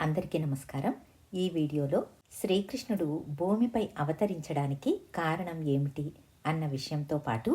అందరికీ నమస్కారం. ఈ వీడియోలో శ్రీకృష్ణుడు భూమిపై అవతరించడానికి కారణం ఏమిటి అన్న విషయంతో పాటు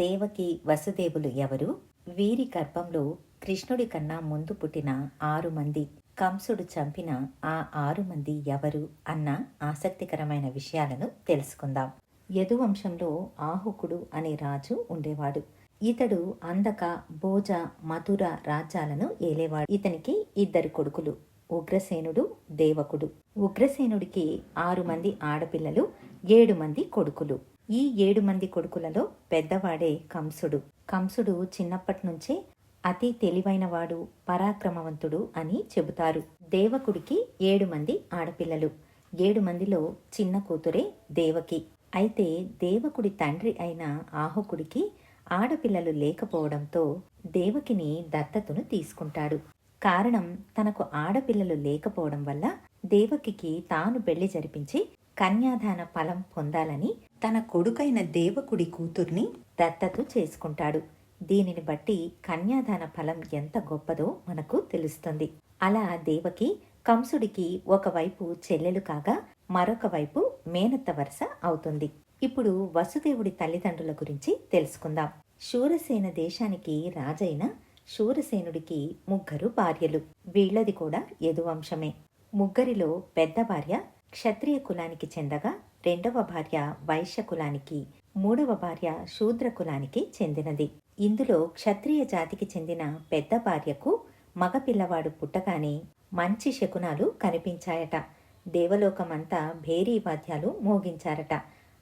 దేవకి వసుదేవులు ఎవరు? వీరి గర్భంలో కృష్ణుడి కన్నా ముందు పుట్టిన ఆరు మంది కంసుడు చంపిన ఆ ఆరు మంది ఎవరు అన్న ఆసక్తికరమైన విషయాలను తెలుసుకుందాం. యదువంశంలో ఆహుకుడు అనే రాజు ఉండేవాడు. ఇతడు అందక భోజ మధుర రాజ్యాలను ఏలేవాడు. ఇతనికి ఇద్దరు కొడుకులు. ఉగ్రసేనుడు దేవకుడు. ఉగ్రసేనుడికి ఆరు మంది ఆడపిల్లలు ఏడు మంది కొడుకులు. ఈ ఏడు మంది కొడుకులలో పెద్దవాడే కంసుడు. కంసుడు చిన్నప్పటి నుంచే అతి తెలివైనవాడు పరాక్రమవంతుడు అని చెబుతారు. దేవకుడికి ఏడు మంది ఆడపిల్లలు ఏడు మందిలో చిన్న కూతురే దేవకి. అయితే దేవకుడి తండ్రి అయిన ఆహుకుడికి ఆడపిల్లలు లేకపోవడంతో దేవకిని దత్తతును తీసుకుంటాడు. కారణం తనకు ఆడపిల్లలు లేకపోవడం వల్ల దేవకికి తాను పెళ్ళి జరిపించి కన్యాదాన ఫలం పొందాలని తన కొడుకైన దేవకుడి కూతుర్ని దత్తత చేసుకుంటాడు. దీనిని బట్టి కన్యాదాన ఫలం ఎంత గొప్పదో మనకు తెలుస్తుంది. అలా దేవకి కంసుడికి ఒకవైపు చెల్లెలు కాగా మరొక వైపు మేనత్త వరుస అవుతుంది. ఇప్పుడు వసుదేవుడి తల్లిదండ్రుల గురించి తెలుసుకుందాం. శూరసేన దేశానికి రాజైన శూరసేనుడికి ముగ్గురు భార్యలు. వీళ్ళది కూడా యదువంశమే. ముగ్గురిలో పెద్ద భార్య క్షత్రియ కులానికి చెందగా రెండవ భార్య వైశ్య కులానికి మూడవ భార్య శూద్ర కులానికి చెందినది. ఇందులో క్షత్రియ జాతికి చెందిన పెద్ద భార్యకు మగపిల్లవాడు పుట్టగానే మంచి శకునాలు కనిపించాయట. దేవలోకమంతా భేరీ వాద్యాలు మోగించారట.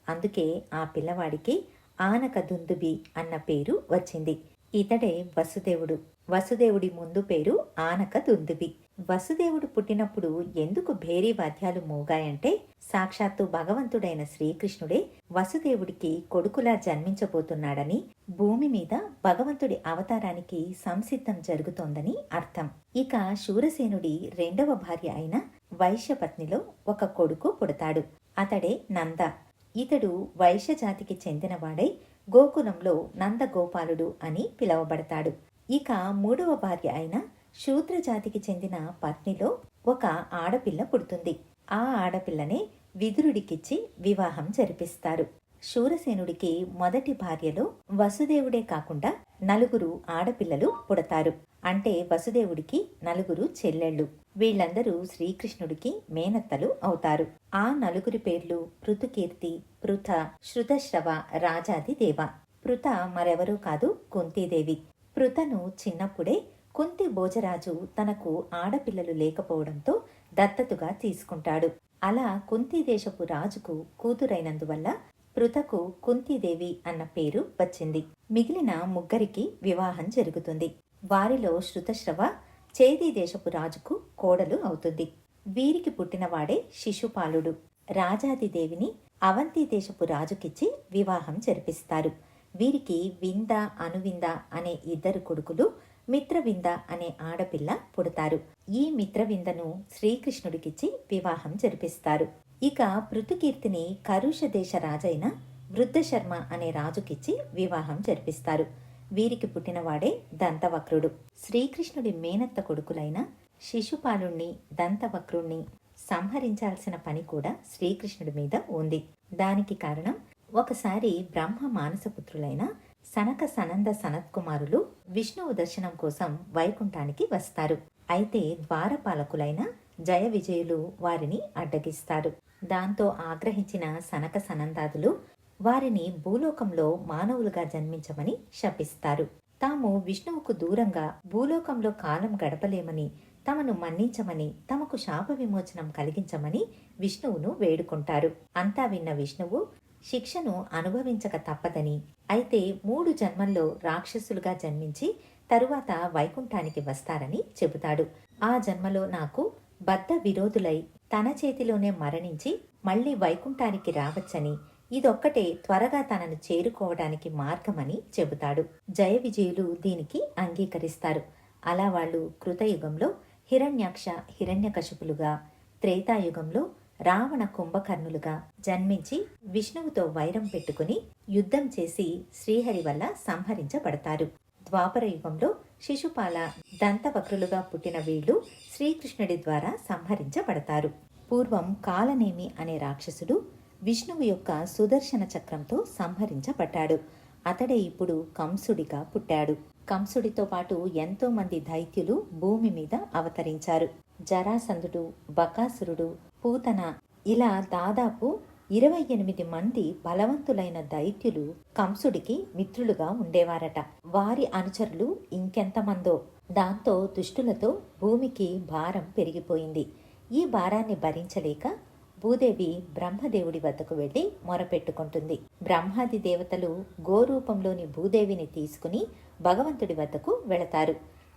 అందుకే ఆ పిల్లవాడికి ఆనక దుందుబి అన్న పేరు వచ్చింది. ఇతడే వసుదేవుడు. వసుదేవుడి ముందు పేరు ఆనక దుందుబి. వసుదేవుడు పుట్టినప్పుడు ఎందుకు భేరీ వాద్యాలు మోగాయంటే సాక్షాత్తు భగవంతుడైన శ్రీకృష్ణుడే వసుదేవుడికి కొడుకులా జన్మించబోతున్నాడని భూమి మీద భగవంతుడి అవతారానికి సంసిద్ధం జరుగుతోందని అర్థం. ఇక శూరసేనుడి రెండవ భార్య అయిన వైశ్యపత్నిలో ఒక కొడుకు పుడతాడు. అతడే నంద. ఇతడు వైశ్య జాతికి చెందినవాడై గోకులంలో నందగోపాలుడు అని పిలువబడతాడు. ఇక మూడవ భార్య అయిన శూద్ర జాతికి చెందిన పత్నిలో ఒక ఆడపిల్ల పుడుతుంది. ఆ ఆడపిల్లనే విదురుడికిచ్చి వివాహం జరిపిస్తారు. శూరసేనుడికి మొదటి భార్యలో వసుదేవుడే కాకుండా నలుగురు ఆడపిల్లలు పుడతారు. అంటే వసుదేవుడికి నలుగురు చెల్లెళ్ళు. వీళ్ళందరూ శ్రీకృష్ణుడికి మేనత్తలు అవుతారు. ఆ నలుగురి పేర్లు పృతుకీర్తి పృథ శృతశ్రవ రాజాది దేవ. పృథ మరెవరూ కాదు కుంతీదేవి. పృథను చిన్నప్పుడే కుంతి భోజరాజు తనకు ఆడపిల్లలు లేకపోవడంతో దత్తతుగా తీసుకుంటాడు. అలా కుంతీదేశపు రాజుకు కూతురైనందువల్ల పృథకు కుంతీదేవి అన్న పేరు వచ్చింది. మిగిలిన ముగ్గురికి వివాహం జరుగుతుంది. వారిలో శృతశ్రవ చేదీ దేశపు రాజుకు కోడలు అవుతుంది. వీరికి పుట్టినవాడే శిశుపాలుడు. రాజాదిదేవిని అవంతి దేశపు రాజుకిచ్చి వివాహం జరిపిస్తారు. వీరికి వింద అనువింద అనే ఇద్దరు కొడుకులు మిత్రవింద అనే ఆడపిల్ల పుడతారు. ఈ మిత్రవిందను శ్రీకృష్ణుడికిచ్చి వివాహం జరిపిస్తారు. ఇక పృథుకీర్తిని కరుష దేశ రాజైన వృద్ధశర్మ అనే రాజుకిచ్చి వివాహం జరిపిస్తారు. వీరికి పుట్టినవాడే దంతవక్రుడు. శ్రీకృష్ణుడి మేనత్త కొడుకులైన శిశుపాలుణ్ణి దంతవక్రుణ్ణి సంహరించాల్సిన పని కూడా శ్రీకృష్ణుడి మీద ఉంది. దానికి కారణం ఒకసారి బ్రహ్మ మానసపుత్రులైన సనక సనంద సనత్కుమారులు విష్ణువు దర్శనం కోసం వైకుంఠానికి వస్తారు. అయితే ద్వారపాలకులైన జయ విజయులు వారిని అడ్డగిస్తారు. దాంతో ఆగ్రహించిన సనక సనందాదులు వారిని భూలోకంలో మానవులుగా జన్మించమని శపిస్తారు. తాము విష్ణువుకు దూరంగా భూలోకంలో కాలం గడపలేమని తమను మన్నించమని తమకు శాప విమోచనం కలిగించమని విష్ణువును వేడుకుంటారు. అంతా విన్న విష్ణువు శిక్షను అనుభవించక తప్పదని అయితే మూడు జన్మల్లో రాక్షసులుగా జన్మించి తరువాత వైకుంఠానికి వస్తారని చెబుతాడు. ఆ జన్మలో నాకు బద్ధ విరోధులై తన చేతిలోనే మరణించి మళ్ళీ వైకుంఠానికి రావచ్చని ఇదొక్కటే త్వరగా తనను చేరుకోవడానికి మార్గమని చెబుతాడు. జయ విజయులు దీనికి అంగీకరిస్తారు. అలా వాళ్ళు కృతయుగంలో హిరణ్యాక్ష హిరణ్యకశపులుగా త్రేతాయుగంలో రావణ కుంభకర్ణులుగా జన్మించి విష్ణువుతో వైరం పెట్టుకుని యుద్ధం చేసి శ్రీహరి వల్ల సంహరించబడతారు. ద్వాపర యుగంలో శిశుపాల దంతవక్రులుగా పుట్టిన వీళ్ళు శ్రీకృష్ణుడి ద్వారా సంహరించబడతారు. పూర్వం కాలనేమి అనే రాక్షసుడు విష్ణువు యొక్క సుదర్శన చక్రంతో సంహరించబడ్డాడు. అతడే ఇప్పుడు కంసుడిగా పుట్టాడు. కంసుడితో పాటు ఎంతో మంది దైత్యులు భూమి మీద అవతరించారు. జరాసంధుడు బకాసురుడు పూతన ఇలా దాదాపు ఇరవై ఎనిమిది మంది బలవంతులైన దైత్యులు కంసుడికి మిత్రులుగా ఉండేవారట. వారి అనుచరులు ఇంకెంతమందో. దాంతో దుష్టులతో భూమికి భారం పెరిగిపోయింది. ఈ భారాన్ని భరించలేక భూదేవి బ్రహ్మదేవుడి వద్దకు వెళ్ళి మొరపెట్టుకుంటుంది. బ్రహ్మాది దేవతలు గోరూపంలోని భూదేవిని తీసుకుని భగవంతుడి వద్దకు వెళతారు.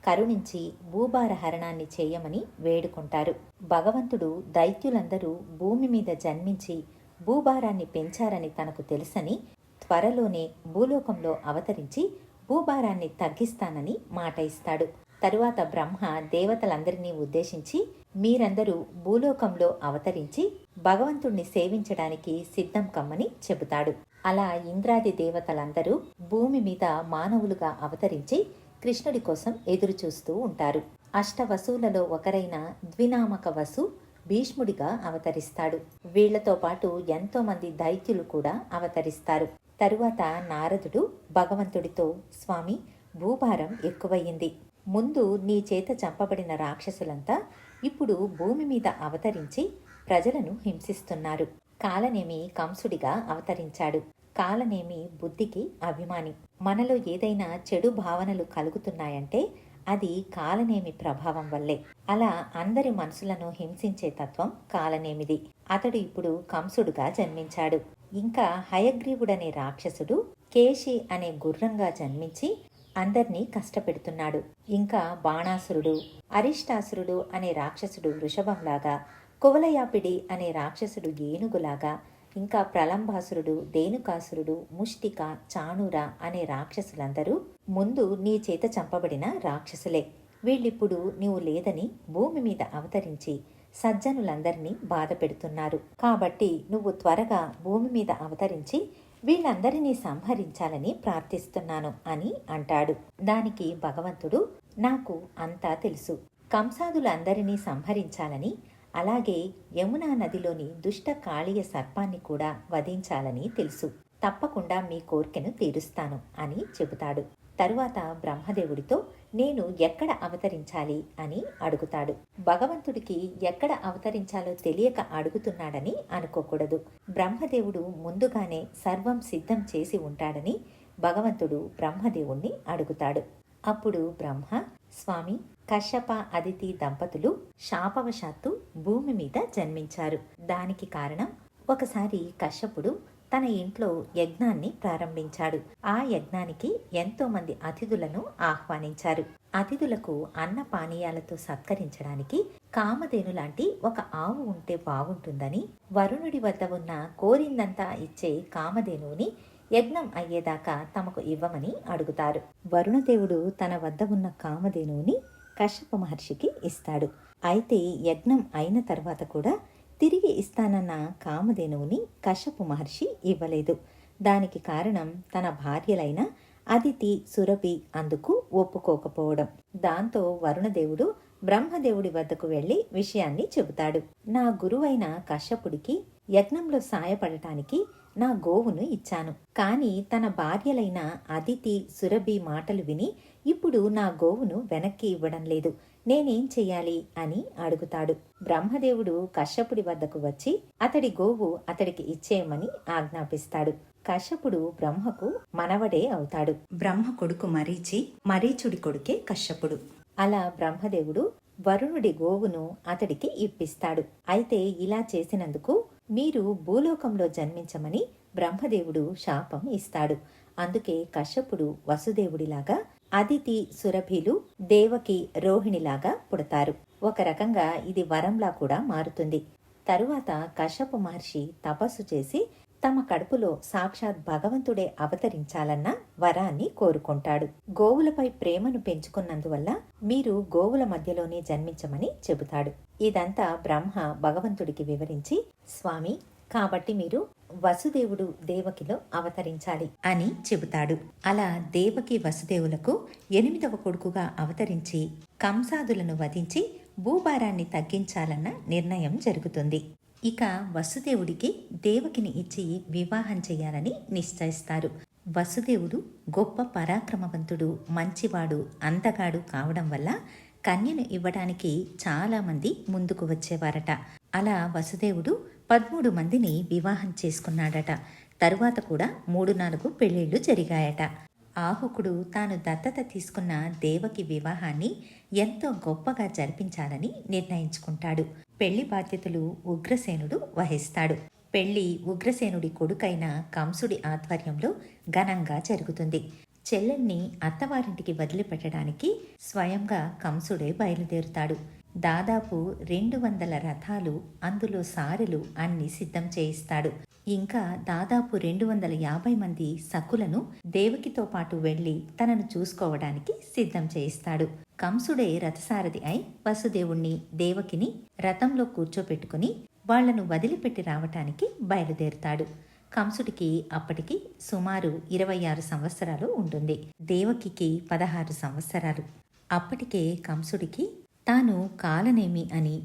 కరుణించి భూభార హరణాన్ని చేయమని వేడుకుంటారు. భగవంతుడు దైత్యులందరూ భూమి మీద జన్మించి భూభారాన్ని పెంచారని తనకు తెలుసని త్వరలోనే భూలోకంలో అవతరించి భూభారాన్ని తగ్గిస్తానని మాట ఇస్తాడు. తరువాత బ్రహ్మ దేవతలందరినీ ఉద్దేశించి మీరందరూ భూలోకంలో అవతరించి భగవంతుణ్ణి సేవించడానికి సిద్ధం కమ్మని చెబుతాడు. అలా ఇంద్రాది దేవతలందరూ భూమి మీద మానవులుగా అవతరించి కృష్ణుడి కోసం ఎదురుచూస్తూ ఉంటారు. అష్టవసువులలో ఒకరైన ద్వినామక వసు భీష్ముడిగా అవతరిస్తాడు. వీళ్ళతో పాటు ఎంతోమంది దైత్యులు కూడా అవతరిస్తారు. తరువాత నారదుడు భగవంతుడితో స్వామి భూభారం ఎక్కువయ్యింది. ముందు నీ చేత చంపబడిన రాక్షసులంతా ఇప్పుడు భూమి మీద అవతరించి ప్రజలను హింసిస్తున్నారు. కాలనేమి కంసుడిగా అవతరించాడు. కాలనేమి బుద్ధికి అభిమాని. మనలో ఏదైనా చెడు భావనలు కలుగుతున్నాయంటే అది కాలనేమి ప్రభావం వల్లే. అలా అందరి మనసులను హింసించే తత్వం కాలనేమిది. అతడు ఇప్పుడు కంసుడుగా జన్మించాడు. ఇంకా హయగ్రీవుడనే రాక్షసుడు కేశి అనే గుర్రంగా జన్మించి అందర్నీ కష్టపెడుతున్నాడు. ఇంకా బాణాసురుడు అరిష్టాసురుడు అనే రాక్షసుడు వృషభంలాగా కువలయాపిడి అనే రాక్షసుడు ఏనుగులాగా ఇంకా ప్రలంబాసురుడు దేనుకాసురుడు ముష్టిక చాణూర అనే రాక్షసులందరూ ముందు నీ చేత చంపబడిన రాక్షసులే. వీళ్ళిప్పుడు నీవు లేదని భూమి మీద అవతరించి సజ్జనులందరినీ బాధ పెడుతున్నారు. కాబట్టి నువ్వు త్వరగా భూమి మీద అవతరించి వీళ్ళందరినీ సంహరించాలని ప్రార్థిస్తున్నాను అని అంటాడు. దానికి భగవంతుడు నాకు అంతా తెలుసు. కంసాదులందరినీ సంహరించాలని అలాగే యమునా నదిలోని దుష్ట కాళీయ సర్పాన్ని కూడా వధించాలని తెలుసు. తప్పకుండా మీ కోరికను తీరుస్తాను అని చెబుతాడు. తరువాత బ్రహ్మదేవుడితో నేను ఎక్కడ అవతరించాలి అని అడుగుతాడు. భగవంతుడికి ఎక్కడ అవతరించాలో తెలియక అడుగుతున్నాడని అనుకోకూడదు. బ్రహ్మదేవుడు ముందుగానే సర్వం సిద్ధం చేసి ఉంటాడని భగవంతుడు బ్రహ్మదేవుణ్ణి అడుగుతాడు. అప్పుడు బ్రహ్మ స్వామి కశ్యప అదితి దంపతులు శాపవశాత్తు భూమి మీద జన్మించారు. దానికి కారణం ఒకసారి కశ్యపుడు తన ఇంట్లో యజ్ఞాన్ని ప్రారంభించాడు. ఆ యజ్ఞానికి ఎంతో మంది అతిథులను ఆహ్వానించారు. అతిథులకు అన్న పానీయాలతో సత్కరించడానికి కామధేను లాంటి ఒక ఆవు ఉంటే బాగుంటుందని వరుణుడి వద్ద ఉన్న కోరిందంతా ఇచ్చే కామధేనువుని యజ్ఞం అయ్యేదాకా తమకు ఇవ్వమని అడుగుతారు. వరుణదేవుడు తన వద్ద ఉన్న కామధేనువుని కశ్యప మహర్షికి ఇస్తాడు. అయితే యజ్ఞం అయిన తర్వాత కూడా తిరిగి ఇస్తానన్న కామధేనువుని కశ్యపు మహర్షి ఇవ్వలేదు. దానికి కారణం తన భార్యలైన అదితి సురభి అందుకు ఒప్పుకోకపోవడం. దాంతో వరుణదేవుడు బ్రహ్మదేవుడి వద్దకు వెళ్ళి విషయాన్ని చెబుతాడు. నా గురువైన కశ్యపుడికి యజ్ఞంలో సాయపడటానికి నా గోవును ఇచ్చాను. కాని తన భార్యలైన అదితి సురభి మాటలు విని ఇప్పుడు నా గోవును వెనక్కి ఇవ్వడం లేదు. నేనేం చెయ్యాలి? అని అడుగుతాడు. బ్రహ్మదేవుడు కశ్యపుడి వద్దకు వచ్చి అతడి గోవు అతడికి ఇచ్చేయమని ఆజ్ఞాపిస్తాడు. కశ్యపుడు బ్రహ్మకు మనవడే అవుతాడు. బ్రహ్మ కొడుకు మరీచి మరీచుడి కొడుకే కశ్యపుడు. అలా బ్రహ్మదేవుడు వరుణుడి గోవును అతడికి ఇప్పిస్తాడు. అయితే ఇలా చేసినందుకు మీరు భూలోకంలో జన్మించమని బ్రహ్మదేవుడు శాపం ఇస్తాడు. అందుకే కశ్యపుడు వసుదేవుడిలాగా అదితి సురభిలు దేవకి రోహిణిలాగా పుడతారు. ఒక రకంగా ఇది వరంలా కూడా మారుతుంది. తరువాత కశ్యప మహర్షి తపస్సు చేసి తమ కడుపులో సాక్షాత్ భగవంతుడే అవతరించాలన్న వరాన్ని కోరుకుంటాడు. గోవులపై ప్రేమను పెంచుకున్నందువల్ల మీరు గోవుల మధ్యలోనే జన్మించమని చెబుతాడు. ఇదంతా బ్రహ్మ భగవంతుడికి వివరించి స్వామి కాబట్టి మీరు వసుదేవుడు దేవకిలో అవతరించాలి అని చెబుతాడు. అలా దేవకి వసుదేవులకు ఎనిమిదవ కొడుకుగా అవతరించి కంసాదులను వధించి భూభారాన్ని తగ్గించాలన్న నిర్ణయం జరుగుతుంది. ఇక వసుదేవుడికి దేవకిని ఇచ్చి వివాహం చేయాలని నిశ్చయిస్తారు. వసుదేవుడు గొప్ప పరాక్రమవంతుడు మంచివాడు అందగాడు కావడం వల్ల కన్యను ఇవ్వడానికి చాలామంది ముందుకు వచ్చేవారట. అలా వసుదేవుడు పదమూడు మందిని వివాహం చేసుకున్నాడట. తరువాత కూడా మూడు నాలుగు పెళ్ళిళ్ళు జరిగాయట. ఆహుకుడు తాను దత్తత తీసుకున్న దేవకి వివాహాన్ని ఎంతో గొప్పగా జరిపించాలని నిర్ణయించుకుంటాడు. పెళ్ళి బాధ్యతలు ఉగ్రసేనుడు వహిస్తాడు. పెళ్ళి ఉగ్రసేనుడి కొడుకైన కంసుడి ఆధ్వర్యంలో ఘనంగా జరుగుతుంది. చెల్లెల్ని అత్తవారింటికి వదిలిపెట్టడానికి స్వయంగా కంసుడే బయలుదేరుతాడు. దాదాపు రెండు వందల రథాలు అందులో సారెలు అన్ని సిద్ధం చేయిస్తాడు. ఇంకా దాదాపు రెండు వందల యాభై మంది సకులను దేవకితో పాటు వెళ్ళి తనను చూసుకోవడానికి సిద్ధం చేయిస్తాడు. కంసుడే రథసారథి అయి వసుదేవుణ్ణి దేవకిని రథంలో కూర్చోపెట్టుకుని వాళ్ళను వదిలిపెట్టి రావటానికి బయలుదేరుతాడు. కంసుడికి అప్పటికి సుమారు ఇరవై ఆరు సంవత్సరాలు ఉంటుంది. దేవకికి పదహారు సంవత్సరాలు. అప్పటికే కంసుడికి తాను కాలనేమి అని.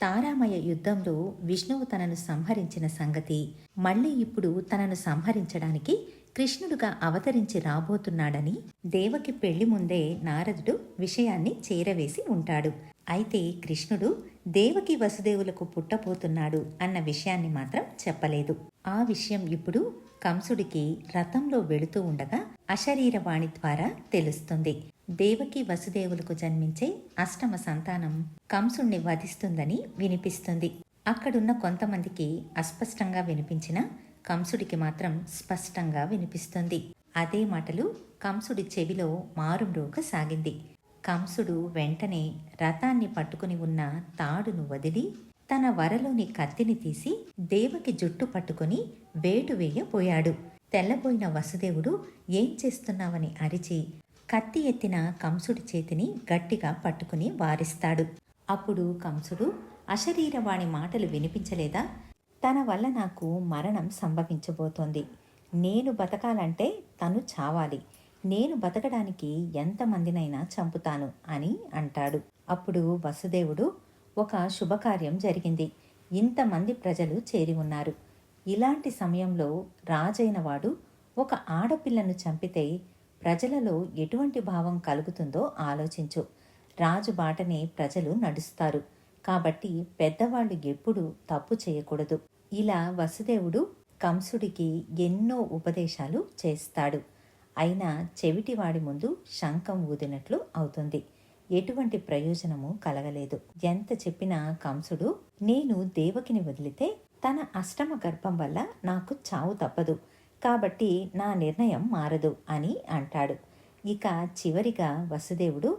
తారామయ యుద్ధంలో విష్ణువు తనను సంహరించిన సంగతి మళ్ళీ ఇప్పుడు తనను సంహరించడానికి కృష్ణుడుగా అవతరించి రాబోతున్నాడని దేవకి పెళ్ళి ముందే నారదుడు విషయాన్ని చేరవేసి ఉంటాడు. అయితే కృష్ణుడు దేవకి వసుదేవులకు పుట్టబోతున్నాడు అన్న విషయాన్ని మాత్రం చెప్పలేదు. ఆ విషయం ఇప్పుడు కంసుడికి రథంలో వెళుతూ ఉండగా అశరీరవాణి ద్వారా తెలుస్తుంది. దేవకి వసుదేవులకు జన్మించే అష్టమ సంతానం కంసుణ్ణి వధిస్తుందని వినిపిస్తుంది. అక్కడున్న కొంతమందికి అస్పష్టంగా వినిపించిన కంసుడికి మాత్రం స్పష్టంగా వినిపిస్తుంది. అదే మాటలు కంసుడి చెవిలో మారుమ్రోగ సాగింది. కంసుడు వెంటనే రథాన్ని పట్టుకుని ఉన్న తాడును వదిలి తన వరలోని కత్తిని తీసి దేవకి జుట్టు పట్టుకుని వేటు వేయబోయాడు. తెల్లబోయిన వసుదేవుడు ఏం చేస్తున్నావని అరిచి కత్తి ఎత్తిన కంసుడి చేతిని గట్టిగా పట్టుకుని వారిస్తాడు. అప్పుడు కంసుడు అశరీరవాణి మాటలు వినిపించలేదా? తన వల్ల నాకు మరణం సంభవించబోతోంది. నేను బతకాలంటే తను చావాలి. నేను బతకడానికి ఎంతమందినైనా చంపుతాను అని అంటాడు. అప్పుడు వసుదేవుడు ఒక శుభకార్యం జరిగింది. ఇంతమంది ప్రజలు చేరి ఉన్నారు. ఇలాంటి సమయంలో రాజైన వాడు ఒక ఆడపిల్లను చంపితే ప్రజలలో ఎటువంటి భావం కలుగుతుందో ఆలోచించు. రాజు బాటనే ప్రజలు నడుస్తారు. కాబట్టి పెద్దవాళ్ళు ఎప్పుడూ తప్పు చేయకూడదు. ఇలా వసుదేవుడు కంసుడికి ఎన్నో ఉపదేశాలు చేస్తాడు. అయినా చెవిటివాడి ముందు శంఖం ఊదినట్లు అవుతుంది. ఎటువంటి ప్రయోజనము కలగలేదు. ఎంత చెప్పినా కంసుడు నేను దేవకిని వదిలితే తన అష్టమ గర్భం వల్ల నాకు చావు తప్పదు. కాబట్టి నా నిర్ణయం మారదు అని అంటాడు. ఇక చివరిగా వసుదేవుడు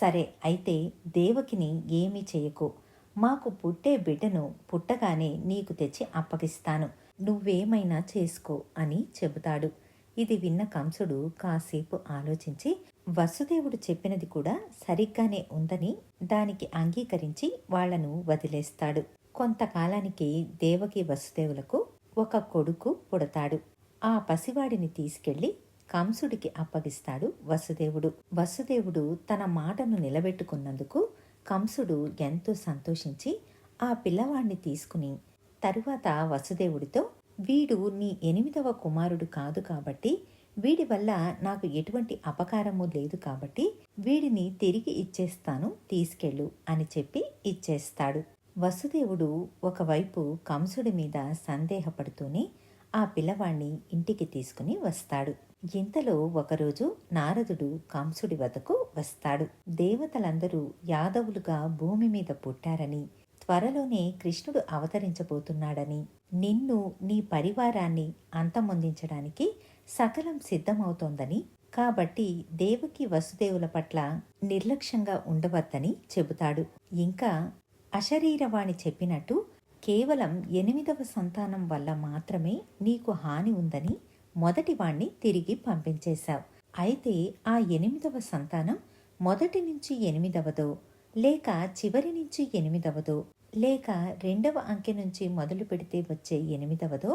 సరే అయితే దేవకిని ఏమీ చేయకు. మాకు పుట్టే బిడ్డను పుట్టగానే నీకు తెచ్చి అప్పగిస్తాను. నువ్వేమైనా చేసుకో అని చెబుతాడు. ఇది విన్న కంసుడు కాసేపు ఆలోచించి వసుదేవుడు చెప్పినది కూడా సరిగ్గానే ఉందని దానికి అంగీకరించి వాళ్ళను వదిలేస్తాడు. కొంతకాలానికి దేవకి వసుదేవులకు ఒక కొడుకు పుడతాడు. ఆ పసివాడిని తీసుకెళ్ళి కంసుడికి అప్పగిస్తాడు వసుదేవుడు. వసుదేవుడు తన మాటను నిలబెట్టుకున్నందుకు కంసుడు ఎంతో సంతోషించి ఆ పిల్లవాడిని తీసుకుని తరువాత వసుదేవుడితో వీడు నీ ఎనిమిదవ కుమారుడు కాదు కాబట్టి వీడి వల్ల నాకు ఎటువంటి అపకారము లేదు కాబట్టి వీడిని తిరిగి ఇచ్చేస్తాను తీసుకెళ్ళు అని చెప్పి ఇచ్చేస్తాడు. వసుదేవుడు ఒకవైపు కంసుడి మీద సందేహపడుతూనే ఆ పిల్లవాణ్ణి ఇంటికి తీసుకుని వస్తాడు. ఇంతలో ఒకరోజు నారదుడు కంసుడి వద్దకు వస్తాడు. దేవతలందరూ యాదవులుగా భూమి మీద పుట్టారని త్వరలోనే కృష్ణుడు అవతరించబోతున్నాడని నిన్ను నీ పరివారాన్ని అంతమొందించడానికి సకలం సిద్ధమవుతోందని. కాబట్టి దేవకి వసుదేవుల పట్ల నిర్లక్ష్యంగా ఉండవద్దని చెబుతాడు. ఇంకా అశరీరవాణి చెప్పినట్టు కేవలం ఎనిమిదవ సంతానం వల్ల మాత్రమే నీకు హాని ఉందని మొదటి వాణ్ణి తిరిగి పంపించేశావు. అయితే ఆ ఎనిమిదవ సంతానం మొదటి నుంచి ఎనిమిదవదో లేక చివరి నుంచి ఎనిమిదవదో లేక రెండవ అంకె నుంచి మొదలు పెడితే వచ్చే ఎనిమిదవదో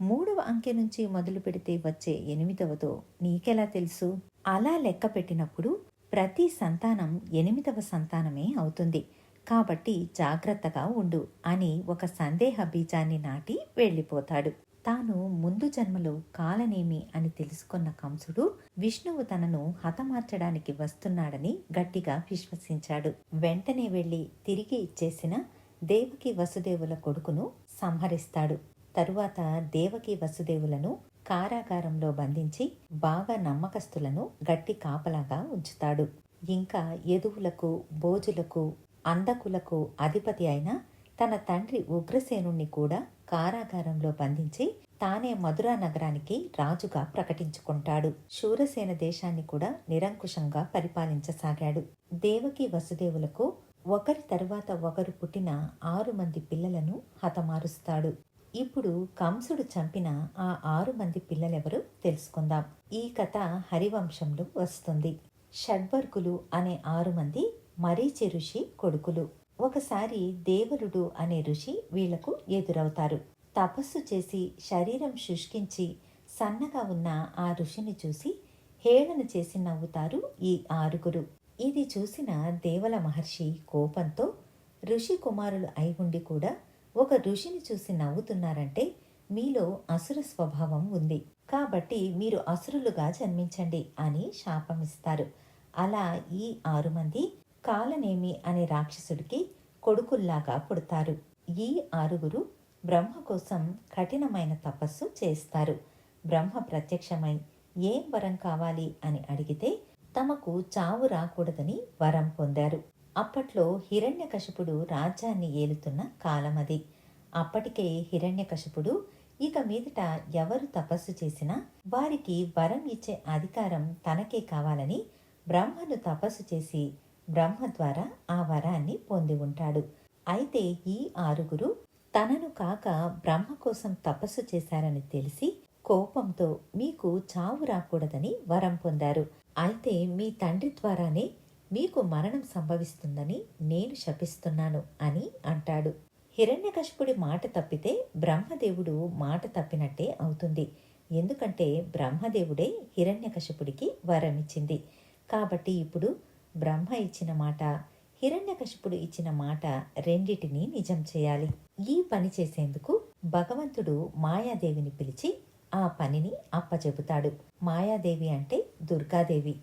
మూడవ అంకె నుంచి మొదలు పెడితే వచ్చే ఎనిమిదవదో నీకెలా తెలుసు? అలా లెక్క పెట్టినప్పుడు ప్రతి సంతానం ఎనిమిదవ సంతానమే అవుతుంది. కాబట్టి జాగ్రత్తగా ఉండు అని ఒక సందేహ బీజాన్ని నాటి వెళ్ళిపోతాడు. తాను ముందు జన్మలో కాలనేమి అని తెలుసుకున్న కంసుడు విష్ణువు తనను హతమార్చడానికి వస్తున్నాడని గట్టిగా విశ్వసించాడు. వెంటనే వెళ్ళి తిరిగి ఇచ్చేసిన దేవకి వసుదేవుల కొడుకును సంహరిస్తాడు. తరువాత దేవకి వసుదేవులను కారాగారంలో బంధించి బాగా నమ్మకస్తులను గట్టి కాపలాగా ఉంచుతాడు. ఇంకా యదువులకు భోజులకు అందకులకు అధిపతి అయిన తన తండ్రి ఉగ్రసేనుణ్ణి కూడా కారాగారంలో బంధించి తానే మధురా నగరానికి రాజుగా ప్రకటించుకుంటాడు. శూరసేన దేశాన్ని కూడా నిరంకుశంగా పరిపాలించసాగాడు. దేవకి వసుదేవులకు ఒకరి తర్వాత ఒకరు పుట్టిన ఆరు మంది పిల్లలను హతమారుస్తాడు. ఇప్పుడు కంసుడు చంపిన ఆ ఆరు మంది పిల్లలెవరు తెలుసుకుందాం. ఈ కథ హరివంశంలో వస్తుంది. షడ్వర్కులు అనే ఆరు మంది మరీచి ఋషి కొడుకులు. ఒకసారి దేవరుడు అనే ఋషి వీళ్ళకు ఎదురవుతారు. తపస్సు చేసి శరీరం శుష్కించి సన్నగా ఉన్న ఆ ఋషిని చూసి హేళన చేసి నవ్వుతారు ఈ ఆరుగురు. ఇది చూసిన దేవల మహర్షి కోపంతో ఋషి కుమారులు అయి ఉండి కూడా ఒక ఋషిని చూసి నవ్వుతున్నారంటే మీలో అసుర స్వభావం ఉంది. కాబట్టి మీరు అసురులుగా జన్మించండి అని శాపమిస్తారు అలా ఈ ఆరు మంది కాలనేమి అనే రాక్షసుడికి కొడుకుల్లాగా పుడతారు. ఈ ఆరుగురు బ్రహ్మ కోసం కఠినమైన తపస్సు చేస్తారు. బ్రహ్మ ప్రత్యక్షమై ఏం వరం కావాలి అని అడిగితే తమకు చావు రాకూడదని వరం పొందారు. అప్పట్లో హిరణ్యకశిపుడు రాజ్యాన్ని ఏలుతున్న కాలమది. అప్పటికే హిరణ్యకశిపుడు ఇక మీదట ఎవరు తపస్సు చేసినా వారికి వరం ఇచ్చే అధికారం తనకే కావాలని బ్రహ్మను తపస్సు చేసి బ్రహ్మ ద్వారా ఆ వరాన్ని పొంది ఉంటాడు. అయితే ఈ ఆరుగురు తనను కాక బ్రహ్మ కోసం తపస్సు చేశారని తెలిసి కోపంతో మీకు చావు రాకూడదని వరం పొందారు. అయితే మీ తండ్రి ద్వారానే మీకు మరణం సంభవిస్తుందని నేను శపిస్తున్నాను అని అంటాడు. హిరణ్యకశిపుడి మాట తప్పితే బ్రహ్మదేవుడు మాట తప్పినట్టే అవుతుంది. ఎందుకంటే బ్రహ్మదేవుడే హిరణ్యకశిపుడికి వరమిచ్చింది. కాబట్టి ఇప్పుడు బ్రహ్మ ఇచ్చిన మాట హిరణ్యకశిపుడు ఇచ్చిన మాట రెండిటిని నిజం చేయాలి. ఈ పని చేసేందుకు భగవంతుడు మాయాదేవిని పిలిచి ఆ పనిని అప్పచెబుతాడు మాయాదేవి అంటే దుర్గాదేవి.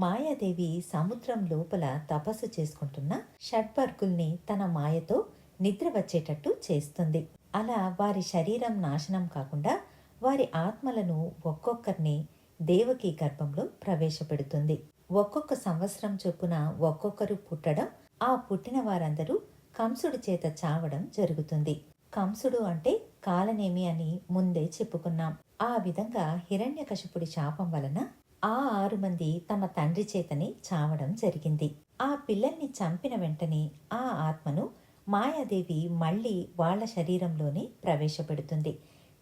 మాయాదేవి సముద్రం లోపల తపస్సు చేసుకుంటున్న షడ్పర్కుల్ని తన మాయతో నిద్ర వచ్చేటట్టు చేస్తుంది. అలా వారి శరీరం నాశనం కాకుండా వారి ఆత్మలను ఒక్కొక్కరిని దేవకి గర్భంలో ప్రవేశపెడుతుంది. ఒక్కొక్క సంవత్సరం చొప్పున ఒక్కొక్కరు పుట్టడం ఆ పుట్టిన వారందరూ కంసుడి చేత చావడం జరుగుతుంది. కంసుడు అంటే కాలనేమి అని ముందే చెప్పుకున్నాం. ఆ విధంగా హిరణ్యకశిపుడి శాపం వలన ఆ ఆరు మంది తమ తండ్రి చేతనే చావడం జరిగింది. ఆ పిల్లల్ని చంపిన వెంటనే ఆ ఆత్మను మాయాదేవి మళ్ళీ వాళ్ళ శరీరంలోనే ప్రవేశపెడుతుంది.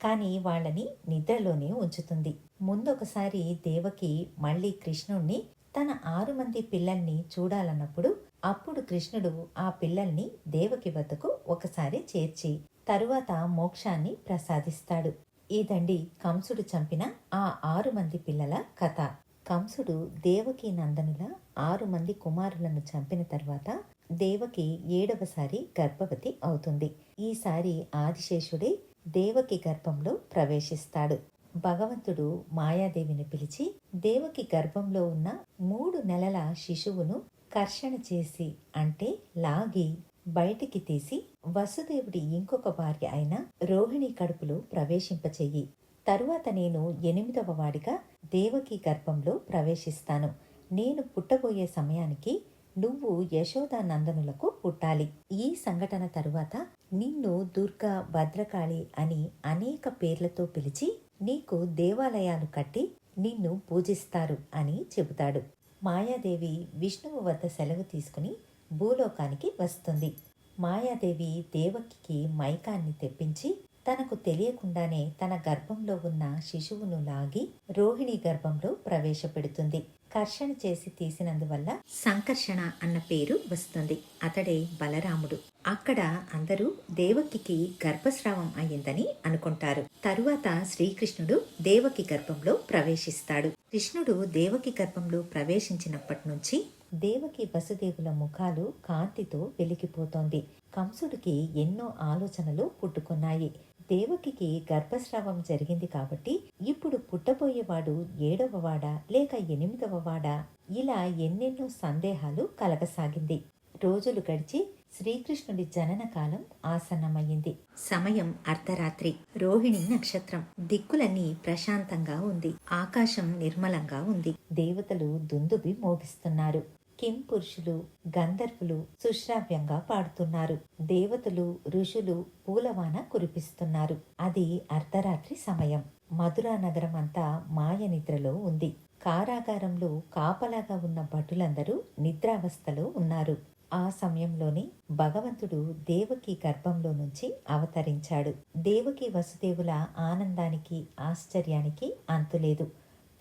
కానీ వాళ్ళని నిద్రలోనే ఉంచుతుంది. ముందొకసారి దేవకి మళ్ళీ కృష్ణుణ్ణి తన ఆరు మంది పిల్లల్ని చూడాలన్నప్పుడు అప్పుడు కృష్ణుడు ఆ పిల్లల్ని దేవకి వద్దకు ఒకసారి చేర్చి తరువాత మోక్షాన్ని ప్రసాదిస్తాడు. ఇదండి కంసుడు చంపిన ఆ ఆరు మంది పిల్లల కథ. కంసుడు దేవకి నందనుల ఆరు మంది కుమారులను చంపిన తర్వాత దేవకి ఏడవసారి గర్భవతి అవుతుంది. ఈసారి ఆదిశేషుడే దేవకి గర్భంలో ప్రవేశిస్తాడు. భగవంతుడు మాయాదేవిని పిలిచి దేవకి గర్భంలో ఉన్న మూడు నెలల శిశువును కర్షణ చేసి అంటే లాగి బయటికి తీసి వసుదేవుడి ఇంకొక భార్య అయిన రోహిణి కడుపులో ప్రవేశింపచెయ్యి తరువాత నేను ఎనిమిదవ వాడిగా దేవకి గర్భంలో ప్రవేశిస్తాను. నేను పుట్టబోయే సమయానికి నువ్వు యశోదా నందనులకు పుట్టాలి. ఈ సంఘటన తరువాత నిన్ను దుర్గా భద్రకాళి అని అనేక పేర్లతో పిలిచి నీకు దేవాలయాలు కట్టి నిన్ను పూజిస్తారు అని చెబుతాడు. మాయాదేవి విష్ణువు వద్ద సెలవు తీసుకుని భూలోకానికి వస్తుంది. మాయాదేవి దేవకికి మైకాన్ని తెప్పించి తనకు తెలియకుండానే తన గర్భంలో ఉన్న శిశువును లాగి రోహిణి గర్భంలో ప్రవేశపెడుతుంది. కర్షణ చేసి తీసినందువల్ల సంకర్షణ అన్న పేరు వస్తుంది. అతడే బలరాముడు. అక్కడ అందరూ దేవకికి గర్భస్రావం అయ్యిందని అనుకుంటారు. తరువాత శ్రీకృష్ణుడు దేవకి గర్భంలో ప్రవేశిస్తాడు. కృష్ణుడు దేవకి గర్భంలో ప్రవేశించినప్పటి నుంచి దేవకి వసుదేవుల ముఖాలు కాంతితో వెలిగిపోతోంది. కంసుడికి ఎన్నో ఆలోచనలు పుట్టుకున్నాయి. దేవకికి గర్భస్రావం జరిగింది కాబట్టి ఇప్పుడు పుట్టబోయేవాడు ఏడవ వాడా లేక ఎనిమిదవ వాడా ఇలా ఎన్నెన్నో సందేహాలు కలగసాగింది. రోజులు గడిచి శ్రీకృష్ణుడి జనన కాలం ఆసన్నమయ్యింది. సమయం అర్ధరాత్రి. రోహిణి నక్షత్రం. దిక్కులన్నీ ప్రశాంతంగా ఉంది. ఆకాశం నిర్మలంగా ఉంది. దేవతలు దుందుబి మోగిస్తున్నారు. కిం పురుషులు గంధర్వులు సుశ్రావ్యంగా పాడుతున్నారు. దేవతలు ఋషులు పూలవాన కురిపిస్తున్నారు. అది అర్ధరాత్రి సమయం. మధురా నగరం అంతా మాయ నిద్రలో ఉంది. కారాగారంలో కాపలాగా ఉన్న భటులందరూ నిద్రావస్థలో ఉన్నారు. ఆ సమయంలోనే భగవంతుడు దేవకి గర్భంలో నుంచి అవతరించాడు. దేవకి వసుదేవుల ఆనందానికి ఆశ్చర్యానికి అంతులేదు.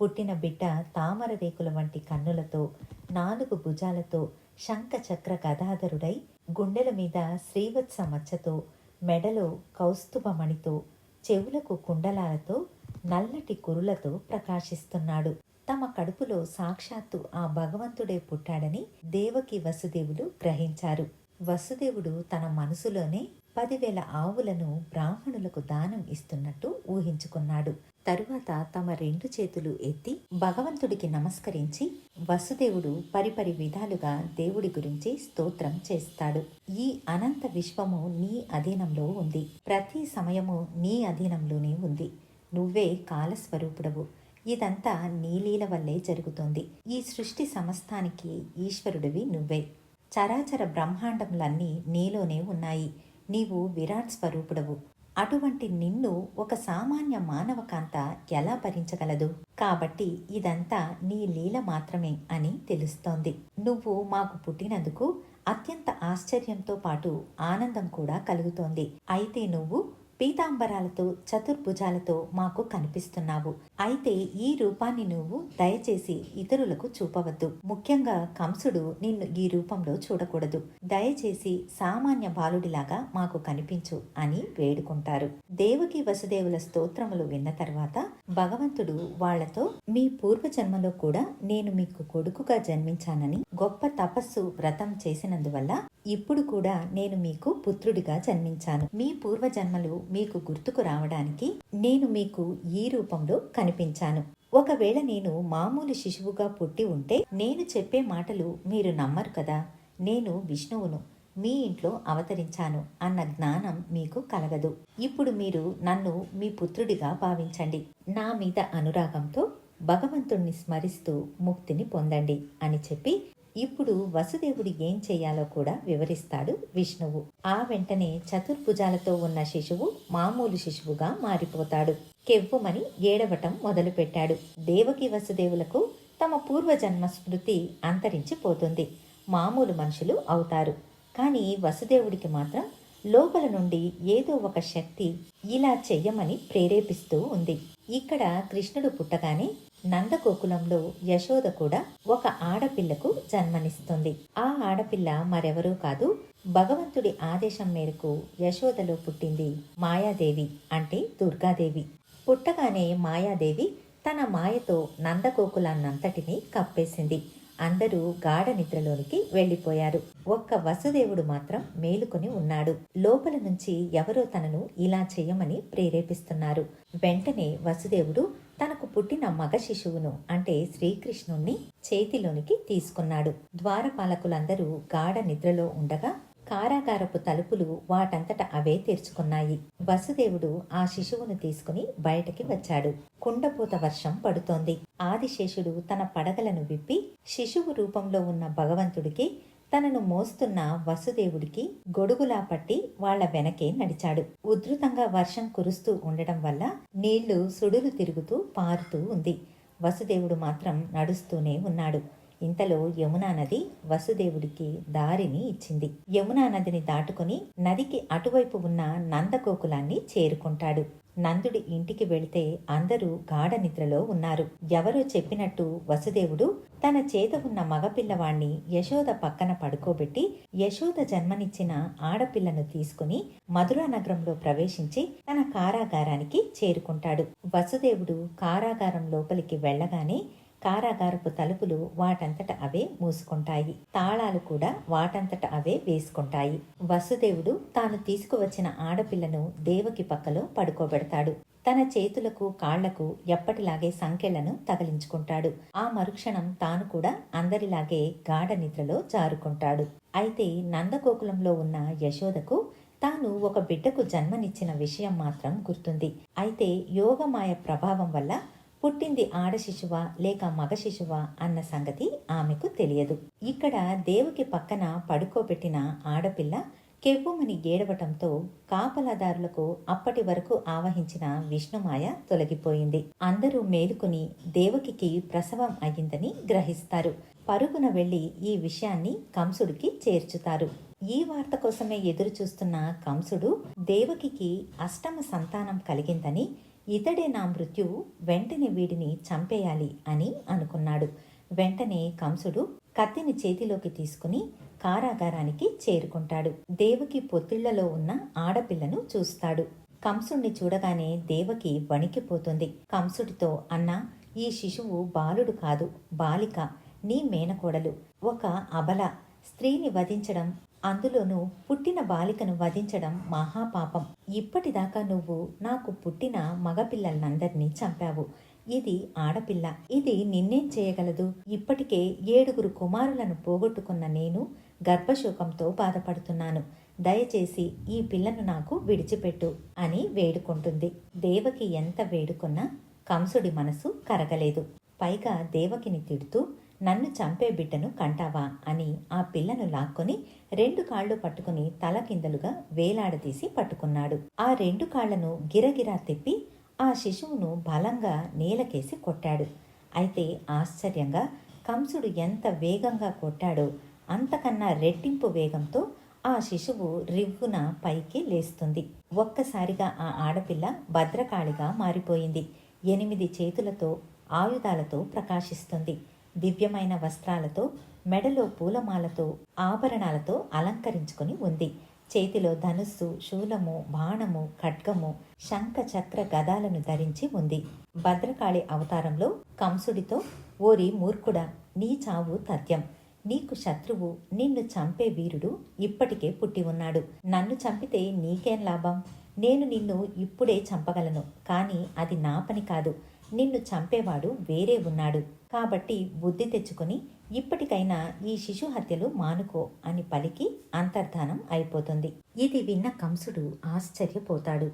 పుట్టిన బిడ్డ తామర రేకుల వంటి కన్నులతో నాలుగు భుజాలతో శంఖచక్ర గదాధరుడై గుండెల మీద శ్రీవత్స మచ్చతో మెడలో కౌస్తుభమణితో చెవులకు కుండలాలతో నల్లటి కురులతో ప్రకాశిస్తున్నాడు. తమ కడుపులో సాక్షాత్తు ఆ భగవంతుడే పుట్టాడని దేవకి వసుదేవులు గ్రహించారు. వసుదేవుడు తన మనసులోనే పదివేల ఆవులను బ్రాహ్మణులకు దానం ఇస్తున్నట్టు ఊహించుకున్నాడు. తరువాత తమ రెండు చేతులు ఎత్తి భగవంతుడికి నమస్కరించి వసుదేవుడు పరిపరి విధాలుగా దేవుడి గురించి స్తోత్రం చేస్తాడు. ఈ అనంత విశ్వము నీ అధీనంలో ఉంది. ప్రతి సమయము నీ అధీనంలోనే ఉంది. నువ్వే కాలస్వరూపుడవు. ఇదంతా నీలీల వల్లే జరుగుతోంది. ఈ సృష్టి సమస్తానికి ఈశ్వరుడివి నువ్వే. చరాచర బ్రహ్మాండములన్నీ నీలోనే ఉన్నాయి. నీవు విరాట్ స్వరూపుడవు. అటువంటి నిన్ను ఒక సామాన్య మానవ కాంత ఎలా భరించగలదు? కాబట్టి ఇదంతా నీ లీల మాత్రమే అని తెలుస్తోంది. నువ్వు మాకు పుట్టినందుకు అత్యంత ఆశ్చర్యంతో పాటు ఆనందం కూడా కలుగుతోంది. అయితే నువ్వు పీతాంబరాలతో చతుర్భుజాలతో మాకు కనిపిస్తున్నావు. అయితే ఈ రూపాన్ని నువ్వు దయచేసి ఇతరులకు చూపవద్దు. ముఖ్యంగా కంసుడు నిన్ను ఈ రూపంలో చూడకూడదు. దయచేసి సామాన్య బాలుడిలాగా మాకు కనిపించు అని వేడుకుంటారు. దేవకి వసుదేవుల స్తోత్రములు విన్న తర్వాత భగవంతుడు వాళ్ళతో మీ పూర్వజన్మలో కూడా నేను మీకు కొడుకుగా జన్మించానని గొప్ప తపస్సు వ్రతం చేసినందువల్ల ఇప్పుడు కూడా నేను మీకు పుత్రుడిగా జన్మించాను. మీ పూర్వజన్మలు మీకు గుర్తుకు రావడానికి నేను మీకు ఈ రూపంలో కనిపించాను. ఒకవేళ నేను మామూలు శిశువుగా పుట్టి ఉంటే నేను చెప్పే మాటలు మీరు నమ్మరు కదా. నేను విష్ణువును మీ ఇంట్లో అవతరించాను అన్న జ్ఞానం మీకు కలగదు. ఇప్పుడు మీరు నన్ను మీ పుత్రుడిగా భావించండి. నా మీద అనురాగంతో భగవంతుణ్ణి స్మరిస్తూ ముక్తిని పొందండి అని చెప్పి ఇప్పుడు వసుదేవుడు ఏం చేయాలో కూడా వివరిస్తాడు విష్ణువు. ఆ వెంటనే చతుర్భుజాలతో ఉన్న శిశువు మామూలు శిశువుగా మారిపోతాడు. కెవ్వుమని ఏడవటం మొదలుపెట్టాడు. దేవకి వసుదేవులకు తమ పూర్వజన్మ స్మృతి అంతరించిపోతుంది. మామూలు మనుషులు అవుతారు. కానీ వసుదేవుడికి మాత్రం లోపల నుండి ఏదో ఒక శక్తి ఇలా చెయ్యమని ప్రేరేపిస్తూ ఉంది. ఇక్కడ కృష్ణుడు పుట్టగానే నందగోకులంలో యశోద కూడా ఒక ఆడపిల్లకు జన్మనిస్తుంది. ఆ ఆడపిల్ల మరెవరూ కాదు భగవంతుడి ఆదేశం మేరకు యశోదలో పుట్టింది మాయాదేవి అంటే దుర్గాదేవి. పుట్టగానే మాయాదేవి తన మాయతో నందగోకులాన్నంతటినీ కప్పేసింది. అందరూ గాఢ నిద్రలోనికి వెళ్ళిపోయారు ఒక్క వసుదేవుడు మాత్రం మేలుకొని ఉన్నాడు. లోపల నుంచి ఎవరో తనను ఇలా చేయమని ప్రేరేపిస్తున్నారు. వెంటనే వసుదేవుడు తనకు పుట్టిన మగ శిశువును అంటే శ్రీకృష్ణుణ్ణి చేతిలోనికి తీసుకున్నాడు. ద్వారపాలకులందరూ గాఢ నిద్రలో ఉండగా కారాగారపు తలుపులు వాటంతట అవే తెరుచుకున్నాయి. వసుదేవుడు ఆ శిశువును తీసుకుని బయటకి వచ్చాడు. కుండపోత వర్షం పడుతోంది. ఆదిశేషుడు తన పడగలను విప్పి శిశువు రూపంలో ఉన్న భగవంతుడికి తనను మోస్తున్న వసుదేవుడికి గొడుగులా పట్టి వాళ్ళ వెనకే నడిచాడు. ఉధృతంగా వర్షం కురుస్తూ ఉండడం వల్ల నీళ్ళు సుడులు తిరుగుతూ పారుతూ ఉంది. వసుదేవుడు మాత్రం నడుస్తూనే ఉన్నాడు. ఇంతలో యమునా నది వసుదేవుడికి దారిని ఇచ్చింది. యమునా నదిని దాటుకుని నదికి అటువైపు ఉన్న నందగోకులాన్ని చేరుకుంటాడు. నందుడి ఇంటికి వెళితే అందరూ గాఢ నిద్రలో ఉన్నారు. ఎవరో చెప్పినట్టు వసుదేవుడు తన చేత ఉన్న మగపిల్లవాణ్ణి యశోద పక్కన పడుకోబెట్టి యశోద జన్మనిచ్చిన ఆడపిల్లను తీసుకుని మధురా నగరంలో ప్రవేశించి తన కారాగారానికి చేరుకుంటాడు. వసుదేవుడు కారాగారం లోపలికి వెళ్ళగానే కారాగారపు తలుపులు వాటంతట అవే మూసుకుంటాయి. తాళాలు కూడా వాటంతట అవే వేసుకుంటాయి. వసుదేవుడు తాను తీసుకువచ్చిన ఆడపిల్లను దేవకి పక్కలో పడుకోబెడతాడు. తన చేతులకు కాళ్ళకు ఎప్పటిలాగే సంకెళ్ళను తగిలించుకుంటాడు. ఆ మరుక్షణం తాను కూడా అందరిలాగే గాఢ నిద్రలో జారుకుంటాడు. అయితే నందగోకులంలో ఉన్న యశోదకు తాను ఒక బిడ్డకు జన్మనిచ్చిన విషయం మాత్రం గుర్తుంది. అయితే యోగమాయ ప్రభావం వల్ల పుట్టింది ఆడ శిశువా లేక మగ శిశువా అన్న సంగతి ఆమెకు తెలియదు. ఇక్కడ దేవుకి పక్కన పడుకోబెట్టిన ఆడపిల్ల కెవ్వుమని గేడవటంతో కాపలాదారులకు అప్పటి వరకు ఆవహించిన విష్ణుమాయ తొలగిపోయింది. అందరూ మేలుకుని దేవకికి ప్రసవం అయ్యిందని గ్రహిస్తారు. పరుగున వెళ్ళి ఈ విషయాన్ని కంసుడికి చేర్చుతారు. ఈ వార్త కోసమే ఎదురు చూస్తున్న కంసుడు దేవకికి అష్టమ సంతానం కలిగిందని ఇతడే నా మృత్యువు వెంటనే వీడిని చంపేయాలి అని అనుకున్నాడు. వెంటనే కంసుడు కత్తిని చేతిలోకి తీసుకుని కారాగారానికి చేరుకుంటాడు. దేవకి పొత్తిళ్ళలో ఉన్న ఆడపిల్లను చూస్తాడు. కంసుణ్ణి చూడగానే దేవకి వణికిపోతుంది. కంసుడితో అన్నా ఈ శిశువు బాలుడు కాదు బాలిక నీ మేనకోడలు. ఒక అబల స్త్రీని వధించడం అందులోనూ పుట్టిన బాలికను వధించడం మహాపాపం. ఇప్పటిదాకా నువ్వు నాకు పుట్టిన మగపిల్లలందరినీ చంపావు. ఇది ఆడపిల్ల. ఇది నిన్నేం చేయగలదు? ఇప్పటికే ఏడుగురు కుమారులను పోగొట్టుకున్న నేను గర్భశోకంతో బాధపడుతున్నాను. దయచేసి ఈ పిల్లను నాకు విడిచిపెట్టు అని వేడుకుంటుంది. దేవకి ఎంత వేడుకున్నా కంసుడి మనసు కరగలేదు. పైగా దేవకిని తిడుతూ నన్ను చంపే బిడ్డను కంటావా అని ఆ పిల్లను లాక్కొని రెండు కాళ్ళు పట్టుకుని తల కిందలుగా వేలాడదీసి పట్టుకున్నాడు. ఆ రెండు కాళ్ళను గిరగిరా తిప్పి ఆ శిశువును బలంగా నేలకేసి కొట్టాడు. అయితే ఆశ్చర్యంగా కంసుడు ఎంత వేగంగా కొట్టాడో అంతకన్నా రెట్టింపు వేగంతో ఆ శిశువు రివ్వున పైకి లేస్తుంది. ఒక్కసారిగా ఆ ఆడపిల్ల భద్రకాళిగా మారిపోయింది. ఎనిమిది చేతులతో ఆయుధాలతో ప్రకాశిస్తుంది. దివ్యమైన వస్త్రాలతో మెడలో పూలమాలతో ఆభరణాలతో అలంకరించుకుని ఉంది. చేతిలో ధనుస్సు శూలము బాణము ఖడ్గము శంఖ చక్ర గదాలను ధరించి ఉంది. భద్రకాళి అవతారంలో కంసుడితో ఓరి మూర్ఖుడా నీ చావు తథ్యం. నీకు శత్రువు నిన్ను చంపే వీరుడు ఇప్పటికే పుట్టి ఉన్నాడు. నన్ను చంపితే నీకేం లాభం? నేను నిన్ను ఇప్పుడే చంపగలను. కానీ అది నా పని కాదు. నిన్ను చంపేవాడు వేరే ఉన్నాడు. కాబట్టి బుద్ధి తెచ్చుకొని ఇప్పటికైనా ఈ శిశు హత్యలు మానుకో అని పలికి అంతర్ధానం అయిపోతుంది. ఇది విన్న కంసుడు ఆశ్చర్యపోతాడు.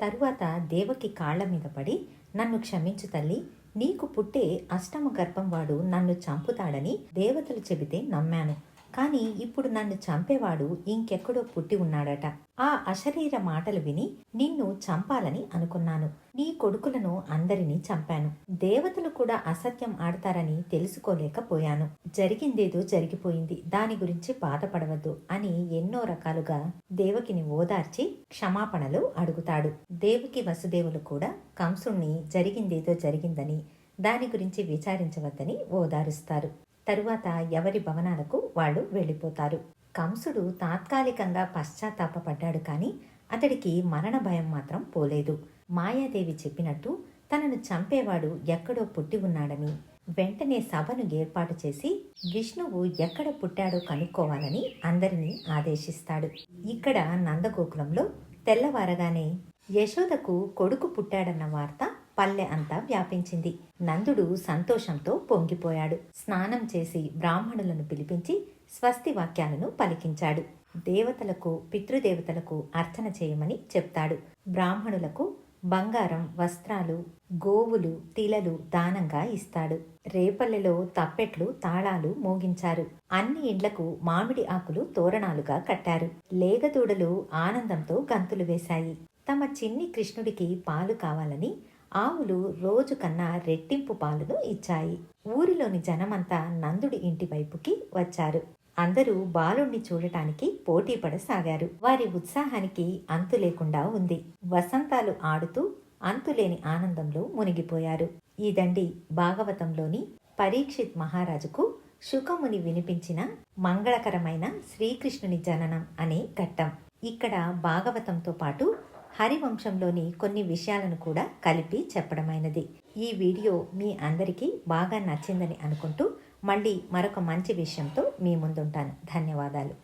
తరువాత దేవకి కాళ్ళ మీద పడి నన్ను క్షమించు తల్లి నీకు పుట్టే అష్టమ గర్భం వాడు నన్ను చంపుతాడని దేవతలు చెబితే నమ్మాను. కానీ ఇప్పుడు నన్ను చంపేవాడు ఇంకెక్కడో పుట్టి ఉన్నాడట. ఆ అశరీర మాటలు విని నిన్ను చంపాలని అనుకున్నాను. నీ కొడుకులను అందరినీ చంపాను. దేవతలు కూడా అసత్యం ఆడతారని తెలుసుకోలేకపోయాను. జరిగిందేదో జరిగిపోయింది. దాని గురించి బాధపడవద్దు అని ఎన్నో రకాలుగా దేవకిని ఓదార్చి క్షమాపణలు అడుగుతాడు. దేవకి వసుదేవులు కూడా కంసుణ్ణి జరిగిందేదో జరిగిందని దాని గురించి విచారించవద్దని ఓదారుస్తారు. తరువాత ఎవరి భవనాలకు వాళ్ళు వెళ్ళిపోతారు. కంసుడు తాత్కాలికంగా పశ్చాత్తాపపడ్డాడు కానీ అతడికి మరణ భయం మాత్రం పోలేదు. మాయాదేవి చెప్పినట్టు తనను చంపేవాడు ఎక్కడో పుట్టి ఉన్నాడని వెంటనే సభను ఏర్పాటు చేసి విష్ణువు ఎక్కడ పుట్టాడో కనుక్కోవాలని అందరినీ ఆదేశిస్తాడు. ఇక్కడ నందగోకులంలో తెల్లవారగానే యశోదకు కొడుకు పుట్టాడన్న వార్త పల్లె అంతా వ్యాపించింది. నందుడు సంతోషంతో పొంగిపోయాడు. స్నానం చేసి బ్రాహ్మణులను పిలిపించి స్వస్తి వాక్యాలను పలికించాడు. దేవతలకు పితృదేవతలకు అర్చన చేయమని చెప్తాడు. బ్రాహ్మణులకు బంగారం వస్త్రాలు గోవులు తిలలు దానంగా ఇస్తాడు. రేపల్లెలో తప్పెట్లు తాళాలు మోగించారు. అన్ని ఇండ్లకు మామిడి ఆకులు తోరణాలుగా కట్టారు. లేగదూడలు ఆనందంతో గంతులు వేశాయి. తమ చిన్ని కృష్ణుడికి పాలు కావాలని ఆవులు రోజు కన్నా రెట్టింపు పాలను ఇచ్చాయి. ఊరిలోని జనమంతా నందుడి ఇంటి వైపుకి వచ్చారు. అందరూ బాలుణ్ణి చూడటానికి పోటీ పడసాగారు. వారి ఉత్సాహానికి అంతు లేకుండా ఉంది. వసంతాలు ఆడుతూ అంతులేని ఆనందంలో మునిగిపోయారు. ఈ దండి భాగవతంలోని పరీక్షిత్ మహారాజుకు శుకముని వినిపించిన మంగళకరమైన శ్రీకృష్ణుని జననం అనే ఘట్టం. ఇక్కడ భాగవతంతో పాటు హరివంశంలోని కొన్ని విషయాలను కూడా కలిపి చెప్పడమైనది. ఈ వీడియో మీ అందరికీ బాగా నచ్చిందని అనుకుంటూ మళ్ళీ మరొక మంచి విషయంతో మీ ముందుంటాను. ధన్యవాదాలు.